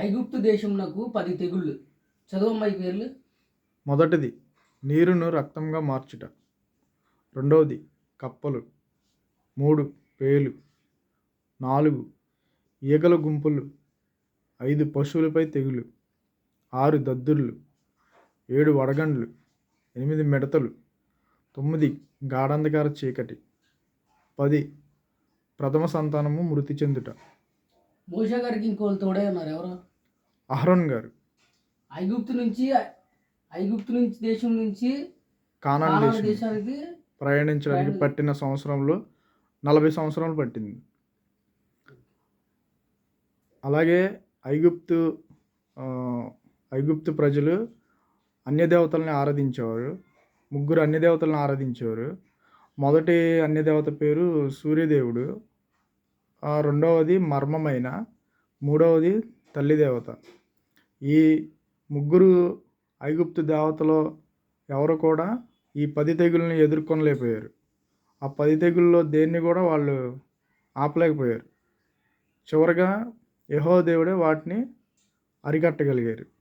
ఐగుప్తు దేశమునకు పది తెగుళ్ళు. చదువమ్మాయి పేర్లు? మొదటిది నీరును రక్తంగా మార్చుట. రెండవది కప్పలు. మూడు పేలు. నాలుగు ఈగల గుంపులు. ఐదు పశువులపై తెగులు. ఆరు దద్దుర్లు. ఏడు వడగండ్లు. ఎనిమిది మిడతలు. తొమ్మిది గాఢంధకార చీకటి. పది ప్రథమ సంతానము మృతి చెందుట. మోషా గారికి ఇంకోళ్ళు తోడే ఉన్నారు ఎవరు? అహరోన్ గారు. ఐగుప్తు నుంచి ఐగుప్తు నుంచి దేశం నుంచి కానాన్ కానాను దేశం దేశానికి ప్రయాణించడానికి ప్రయాణి- పట్టిన సంవత్సరంలో నలభై సంవత్సరాలు పట్టింది. అలాగే ఐగుప్తు ఐగుప్తు ప్రజలు అన్య దేవతల్ని ఆరాధించేవారు. ముగ్గురు అన్య దేవతలను ఆరాధించేవారు. మొదటి అన్య దేవత పేరు సూర్యదేవుడు. రెండవది మర్మమైన మూడవది తల్లి దేవత. ఈ ముగ్గురు ఐగుప్తు దేవతలో ఎవరు కూడా ఈ పది తెగుల్ని ఎదుర్కొనలేకపోయారు. ఆ పది తెగుల్లో దేన్ని కూడా వాళ్ళు ఆపలేకపోయారు. చివరగా యహో దేవుడే వాటిని అరికట్టగలిగారు.